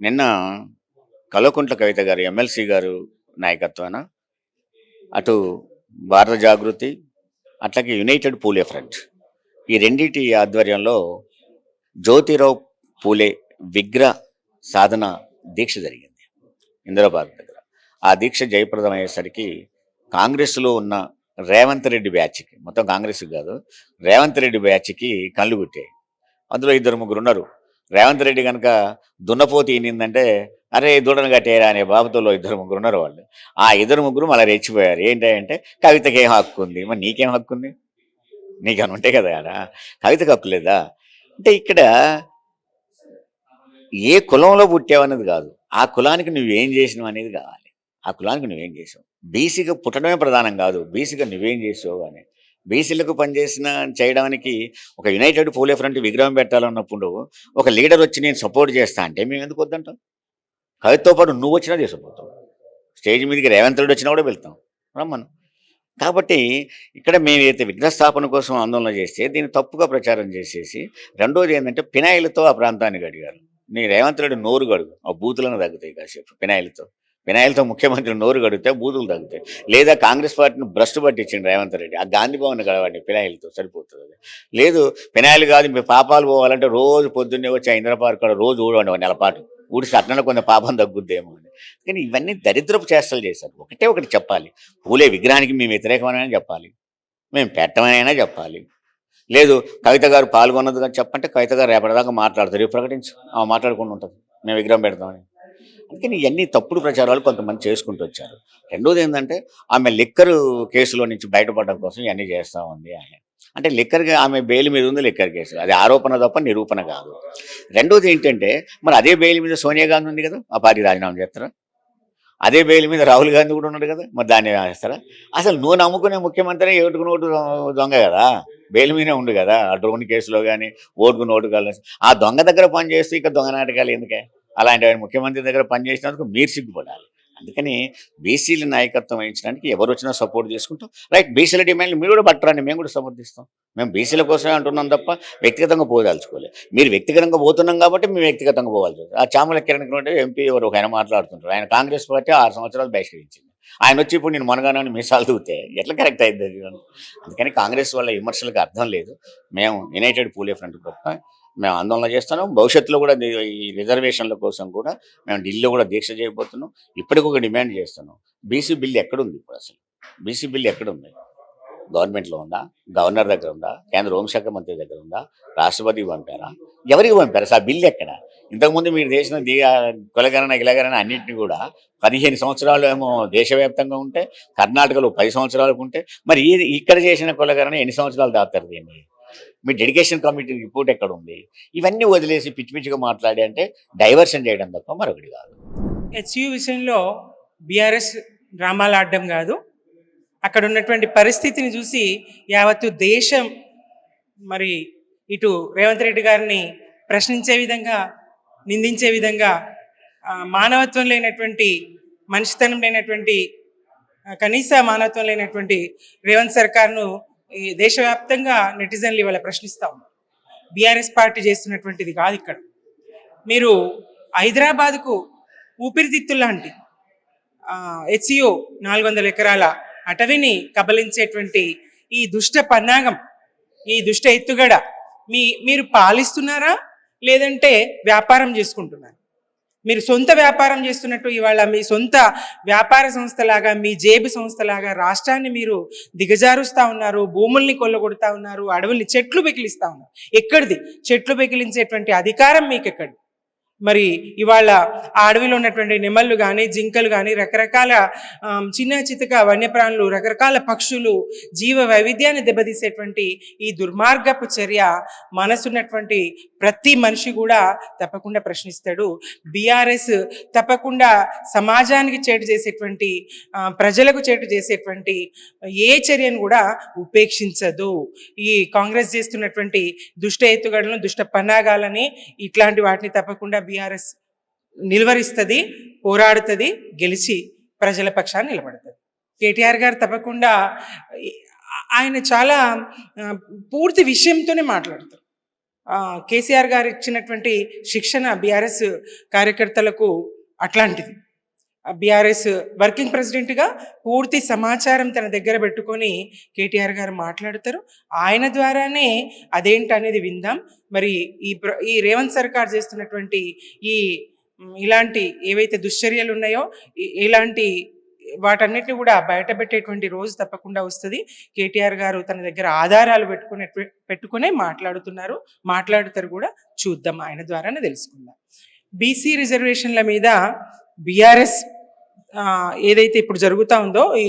నిన్న కల్వకుంట్ల కవిత గారు ఎమ్మెల్సీ గారు నాయకత్వాన అటు భారత జాగృతి అట్లాగే యునైటెడ్ పూలే ఫ్రంట్ ఈ రెండింటి ఆధ్వర్యంలో జ్యోతిరావు పూలే విగ్రహ సాధన దీక్ష జరిగింది ఇందిరాబాద్ దగ్గర. ఆ దీక్ష జయప్రదం అయ్యేసరికి కాంగ్రెస్లో ఉన్న రేవంత్ రెడ్డి బ్యాచ్కి మొత్తం కాంగ్రెస్ కాదు రేవంత్ రెడ్డి బ్యాచ్కి కళ్ళు గుట్టాయి. అందులో ఇద్దరు ముగ్గురు ఉన్నారు రేవంత్ రెడ్డి కనుక దున్నపోతి ఏంటంటే అరే దూడను కట్టేరా అనే బాబుతో ఇద్దరు ముగ్గురు ఉన్నారు వాళ్ళు. ఆ ఇద్దరు ముగ్గురు మళ్ళీ రెచ్చిపోయారు. ఏంటంటే కవితకి ఏం హక్కు ఉంది? మరి నీకేం హక్కు ఉంది? నీకేమైనా ఉంటాయి కదా ఆడ కవితకు హక్కు లేదా? అంటే ఇక్కడ ఏ కులంలో పుట్టావనేది కాదు. ఆ కులానికి నువ్వేం చేసినావు అనేది కావాలి. ఆ కులానికి నువ్వేం చేసావు? బీసీగా పుట్టడమే ప్రధానం కాదు. బీసీగా నువ్వేం చేసావు అని. బీసీలకు పనిచేసిన చేయడానికి ఒక యునైటెడ్ పోలే ఫ్రంట్ విగ్రహం పెట్టాలన్నప్పుడు ఒక లీడర్ వచ్చి నేను సపోర్ట్ చేస్తా అంటే మేము ఎందుకు వద్దంటాం? కవితతో పాటు నువ్వు వచ్చినా చేసిపోతాం స్టేజ్ మీదకి రేవంత్ రెడ్డి వచ్చినా కూడా వెళ్తాం. రమ్మను. కాబట్టి ఇక్కడ మేమైతే విగ్రహ స్థాపన కోసం ఆందోళన చేస్తే దీన్ని తప్పుగా ప్రచారం చేసేసి రెండోది ఏంటంటే పినాయిలతో ఆ ప్రాంతాన్ని గడిగారు నీ రేవంత్ రెడ్డి నోరు గడుగు ఆ బూతులను తగ్గుతాయి కాసేపు పినాయిలతో పినాయిలతో ముఖ్యమంత్రి నోరు గడిగితే బూతులు తగ్గుతాయి. లేదా కాంగ్రెస్ పార్టీని భ్రష్ పట్టించిండు రేవంత్ రెడ్డి. ఆ గాంధీ భవన్ గడవండి పినాయిలతో సరిపోతుంది అది. లేదు పినాయిలు కాదు మీ పాపాలు పోవాలంటే రోజు పొద్దున్నే వచ్చి ఇంద్ర పార్క్ రోజు ఊడవండి ఒక నెలపాటు. ఊడిసి అట్లనే కొంత పాపం తగ్గుద్దేమో అని. కానీ ఇవన్నీ దరిద్రపు చేష్టలు చేశారు. ఒకటే ఒకటి చెప్పాలి. పూలే విగ్రహానికి మేము వ్యతిరేకమైనా చెప్పాలి. మేము పెట్టమనైనా చెప్పాలి. లేదు కవిత గారు పాల్గొన్నది కానీ చెప్పంటే కవిత గారు రేపటిదాకా మాట్లాడతారు. రేపు ప్రకటించు. ఆమె మాట్లాడుకుంటూ ఉంటుంది. మేము విగ్రహం పెడతామని. అందుకని ఇవన్నీ తప్పుడు ప్రచారాలు కొంతమంది చేసుకుంటూ వచ్చారు. రెండోది ఏంటంటే ఆమె లిక్కరు కేసులో నుంచి బయటపడడం కోసం ఇవన్నీ చేస్తూ ఉంది ఆమె. అంటే లిక్కర్ ఆమె బెయిల్ మీద ఉంది లిక్కర్ కేసు. అది ఆరోపణ తప్ప నిరూపణ కాదు. రెండోది ఏంటంటే మరి అదే బెయిల్ మీద సోనియా గాంధీ ఉంది కదా ఆ పార్టీ రాజీనామా చేస్తారా? అదే బెయిల్ మీద రాహుల్ గాంధీ కూడా ఉన్నాడు కదా మరి దాన్ని వేస్తారా అసలు నువ్వు నమ్ముకునే ముఖ్యమంత్రి ఏటుకు నోటు దొంగ కదా బెయిల్ మీదే ఉండు కదా ఆ డ్రోన్ కేసులో కానీ ఓటుకు నోటు కలిసి ఆ దొంగ దగ్గర పని చేస్తూ ఇక దొంగ నాటకాలు ఎందుకే? అలాంటి ఆయన ముఖ్యమంత్రి దగ్గర పనిచేసినందుకు మీరు సిగ్గుపడాలి. అందుకని బీసీల నాయకత్వం వహించడానికి ఎవరు వచ్చినా సపోర్ట్ చేసుకుంటాం. రైట్ బీసీల డిమాండ్లు మీరు కూడా పట్టరండి మేము కూడా సమర్థిస్తాం. మేము బీసీల కోసమే అంటున్నాం తప్ప వ్యక్తిగతంగా పోదాల్చుకోలేదు. మీరు వ్యక్తిగతంగా పోతున్నాం కాబట్టి మేము వ్యక్తిగతంగా పోవాల్సి ఆ చామల కిరణ్ కుమార్ ఎంపీ ఎవరు ఒక ఆయన మాట్లాడుతుంటారు. ఆయన కాంగ్రెస్ పార్టీ ఆరు సంవత్సరాలు బహిష్కరించింది. ఆయన వచ్చి ఇప్పుడు నేను మనగానని మీసాలు తూతే ఎట్లా కరెక్ట్ అయింది అందుకని కాంగ్రెస్ వల్ల విమర్శలకు అర్థం లేదు. మేము యునైటెడ్ పూలే ఫ్రంట్ గొప్ప మేము ఆందోళన చేస్తున్నాం. భవిష్యత్తులో కూడా ఈ రిజర్వేషన్ల కోసం కూడా మేము ఢిల్లీలో కూడా దీక్ష చేయబోతున్నాం. ఇప్పటికి ఒక డిమాండ్ చేస్తున్నాం. బీసీ బిల్ ఎక్కడుంది ఇప్పుడు అసలు? బీసీ బిల్ ఎక్కడుంది? గవర్నమెంట్లో ఉందా? గవర్నర్ దగ్గర ఉందా? కేంద్ర హోంశాఖ మంత్రి దగ్గర ఉందా? రాష్ట్రపతికి పంపారా? ఎవరికి పంపారు? సార్ ఆ బిల్ ఎక్కడ? ఇంతకుముందు మీరు చేసిన ది కులగణన గిలగరణ అన్నింటినీ కూడా పదిహేను సంవత్సరాలు ఏమో దేశవ్యాప్తంగా ఉంటే కర్ణాటకలో పది సంవత్సరాలకు ఉంటే మరి ఇక్కడ చేసిన కులగణన ఎన్ని సంవత్సరాలు దాతారు దీన్ని? మీ డెడికేషన్ కమిటీ రిపోర్ట్ ఎక్కడ ఉంది? ఇవన్నీ వదిలేసి పిచ్చి పిచ్చిగా మాట్లాడి అంటే డైవర్షన్ చేయడం తప్ప మరొకటి కాదు. హెచ్యు విషయంలో బీఆర్ఎస్ డ్రామాలు ఆడడం కాదు. అక్కడ ఉన్నటువంటి పరిస్థితిని చూసి యావత్తు దేశం మరి ఇటు రేవంత్ రెడ్డి గారిని ప్రశ్నించే విధంగా నిందించే విధంగా మానవత్వం లేనటువంటి మనిషితనం లేనటువంటి కనీస మానవత్వం లేనటువంటి రేవంత్ సర్కార్ను ఈ దేశవ్యాప్తంగా నెటిజన్లు ఇవాళ ప్రశ్నిస్తా ఉన్నారు. బీఆర్ఎస్ పార్టీ చేస్తున్నటువంటిది కాదు ఇక్కడ. మీరు హైదరాబాద్కు ఊపిరితిత్తులు లాంటి హెచ్సిఓ నాలుగు వందల ఎకరాల అటవీని కబలించేటువంటి ఈ దుష్ట పన్నాగం ఈ దుష్ట ఎత్తుగడ మీ మీరు పాలిస్తున్నారా? లేదంటే వ్యాపారం చేసుకుంటున్నారా? మీరు సొంత వ్యాపారం చేస్తున్నట్టు ఇవాళ మీ సొంత వ్యాపార సంస్థలాగా మీ జేబు సంస్థలాగా రాష్ట్రాన్ని మీరు దిగజారుస్తా ఉన్నారు భూముల్ని కొల్లగొడతా ఉన్నారు అడవుల్ని చెట్లు పెకిలిస్తూ ఉన్నారు. ఎక్కడిది? చెట్లు పెకిలించేటువంటి అధికారం మీకు ఎక్కడి మరి ఇవాళ ఆ అడవిలో ఉన్నటువంటి నెమళ్ళు కానీ జింకలు కానీ రకరకాల చిన్న చితక వన్యప్రాణులు రకరకాల పక్షులు జీవ వైవిధ్యాన్ని దెబ్బతీసేటువంటి ఈ దుర్మార్గపు చర్య మనసున్నటువంటి ప్రతి మనిషి కూడా తప్పకుండా ప్రశ్నిస్తాడు. బీఆర్ఎస్ తప్పకుండా సమాజానికి చేటు చేసేటువంటి ప్రజలకు చేటు చేసేటువంటి ఏ చర్యను కూడా ఉపేక్షించదు. ఈ కాంగ్రెస్ చేస్తున్నటువంటి దుష్ట ఎత్తుగడలను దుష్ట పన్నాగాలని ఇట్లాంటి వాటిని తప్పకుండా బీఆర్ఎస్ నిలువరిస్తుంది పోరాడుతుంది గెలిచి ప్రజల పక్షాన్ని నిలబడుతుంది. కేటీఆర్ గారు తప్పకుండా ఆయన చాలా పూర్తి విషయంతోనే మాట్లాడతారు. కేసీఆర్ గారు ఇచ్చినటువంటి శిక్షణ బీఆర్ఎస్ కార్యకర్తలకు అట్లాంటిది. బీఆర్ఎస్ వర్కింగ్ ప్రెసిడెంట్గా పూర్తి సమాచారం తన దగ్గర పెట్టుకొని కేటీఆర్ గారు మాట్లాడతారు. ఆయన ద్వారానే అదేంటి అనేది విందాం. మరి ఈ ఈ రేవంత్ సర్కార్ చేస్తున్నటువంటి ఈ ఇలాంటి ఏవైతే దుశ్చర్యలు ఉన్నాయో ఇలాంటి వాటన్నిటిని కూడా బయటపెట్టేటువంటి రోజు తప్పకుండా వస్తుంది. కేటీఆర్ గారు తన దగ్గర ఆధారాలు పెట్టుకునే పెట్టుకునే మాట్లాడుతున్నారు. మాట్లాడుతారు కూడా చూద్దాం. ఆయన ద్వారానే తెలుసుకుందాం. బీసీ రిజర్వేషన్ల మీద బీఆర్ఎస్ ఏదైతే ఇప్పుడు జరుగుతూ ఉందో ఈ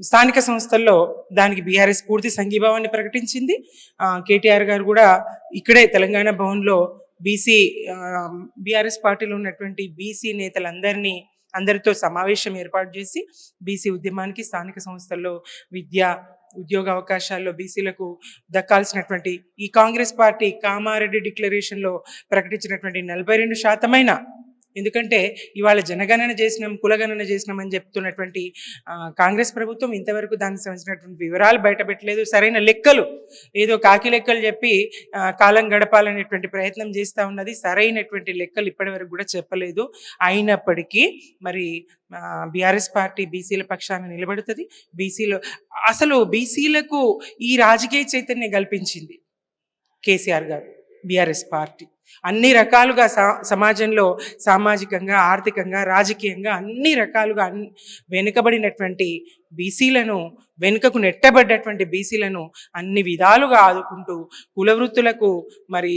స్థానిక సంస్థల్లో దానికి బీఆర్ఎస్ పూర్తి సంఘీభావాన్ని ప్రకటించింది. కేటీఆర్ గారు కూడా ఇక్కడే తెలంగాణ భవన్లో బీసీ బీఆర్ఎస్ పార్టీలో ఉన్నటువంటి బీసీ నేతలందరినీ అందరితో సమావేశం ఏర్పాటు చేసి బీసీ ఉద్యమానికి స్థానిక సంస్థల్లో విద్య ఉద్యోగ అవకాశాల్లో బీసీలకు దక్కాల్సినటువంటి ఈ కాంగ్రెస్ పార్టీ కామారెడ్డి డిక్లరేషన్లో ప్రకటించినటువంటి నలభై రెండు శాతమైన ఎందుకంటే ఇవాళ జనగణన చేసినాం కులగణన చేసినాం అని చెప్తున్నటువంటి కాంగ్రెస్ ప్రభుత్వం ఇంతవరకు దానికి సంబంధించినటువంటి వివరాలు బయటపెట్టలేదు సరైన లెక్కలు ఏదో కాకి లెక్కలు చెప్పి కాలం గడపాలనేటువంటి ప్రయత్నం చేస్తూ ఉన్నది. సరైనటువంటి లెక్కలు ఇప్పటివరకు కూడా చెప్పలేదు. అయినప్పటికీ మరి బీఆర్ఎస్ పార్టీ బీసీల పక్షాన నిలబడుతుంది. బీసీలో అసలు బీసీలకు ఈ రాజకీయ చైతన్యం కల్పించింది కేసీఆర్ గారు. బీఆర్ఎస్ పార్టీ. అన్ని రకాలుగా సమాజంలో సామాజికంగా ఆర్థికంగా రాజకీయంగా అన్ని రకాలుగా వెనుకబడినటువంటి బీసీలను వెనుకకు నెట్టబడ్డటువంటి బీసీలను అన్ని విధాలుగా ఆదుకుంటూ కుల వృత్తులకు మరి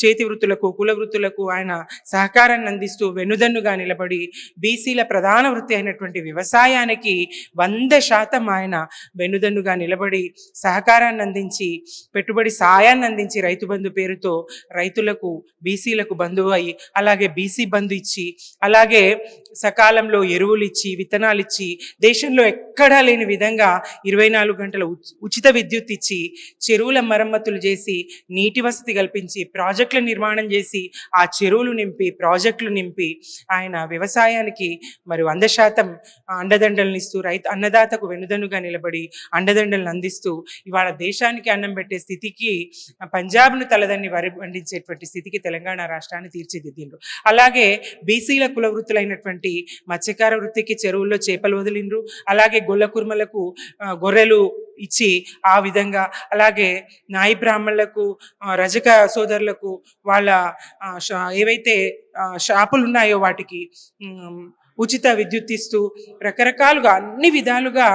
చేతి వృత్తులకు కుల వృత్తులకు ఆయన సహకారాన్ని అందిస్తూ వెనుదన్నుగా నిలబడి బీసీల ప్రధాన వృత్తి అయినటువంటి వ్యవసాయానికి వంద శాతం ఆయన వెనుదన్నుగా నిలబడి సహకారాన్ని అందించి పెట్టుబడి సాయాన్ని అందించి రైతు బంధు పేరుతో రైతులకు బీసీలకు బంధువు అయ్యి అలాగే బీసీ బంధు ఇచ్చి అలాగే సకాలంలో ఎరువులు ఇచ్చి విత్తనాలు ఇచ్చి దేశంలో ఎక్కడా లేని విధంగా ఇరవై నాలుగు గంటల ఉచిత విద్యుత్ ఇచ్చి చెరువుల మరమ్మతులు చేసి నీటి వసతి కల్పించి ప్రాజెక్టుల నిర్మాణం చేసి ఆ చెరువులు నింపి ప్రాజెక్టులు నింపి ఆయన వ్యవసాయానికి మరి వంద శాతం అండదండలను ఇస్తూ రైతు అన్నదాతకు వెనుదన్నుగా నిలబడి అండదండలను అందిస్తూ ఇవాళ దేశానికి అన్నం పెట్టే స్థితికి పంజాబ్ను తలదన్ని వరి పండించేటువంటి స్థితికి తెలంగాణ రాష్ట్రాన్ని తీర్చిదిద్దిండ్రు. అలాగే బీసీల కుల వృత్తులైనటువంటి మత్స్యకార వృత్తికి చెరువుల్లో చేపలు వదిలిండ్రు. అలాగే గొల్ల కుర్మలకు గొర్రెలు ఇచ్చి ఆ విధంగా అలాగే నాయి బ్రాహ్మణులకు రజక సోదరులకు వాళ్ళ షా- ఏవైతే షాపులు ఉన్నాయో వాటికి ఉచిత విద్యుత్ ఇస్తూ రకరకాలుగా అన్ని విధాలుగా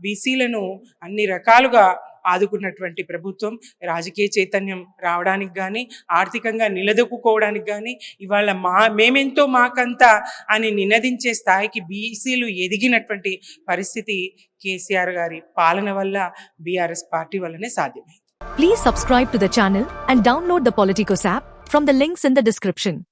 బీసీలను అన్ని రకాలుగా ఆదుకున్నటువంటి ప్రభుత్వం రాజకీయ చైతన్యం రావడానికి కానీ ఆర్థికంగా నిలదొక్కుకోవడానికి కానీ ఇవాళ మా మేమెంతో మాకంత అని నినదించే స్థాయికి బీసీలు ఎదిగినటువంటి పరిస్థితి కేసీఆర్ గారి పాలన వల్ల బీఆర్ఎస్ పార్టీ వల్లనే సాధ్యమైంది. Please subscribe to the channel and download the Politicos app from the links in the description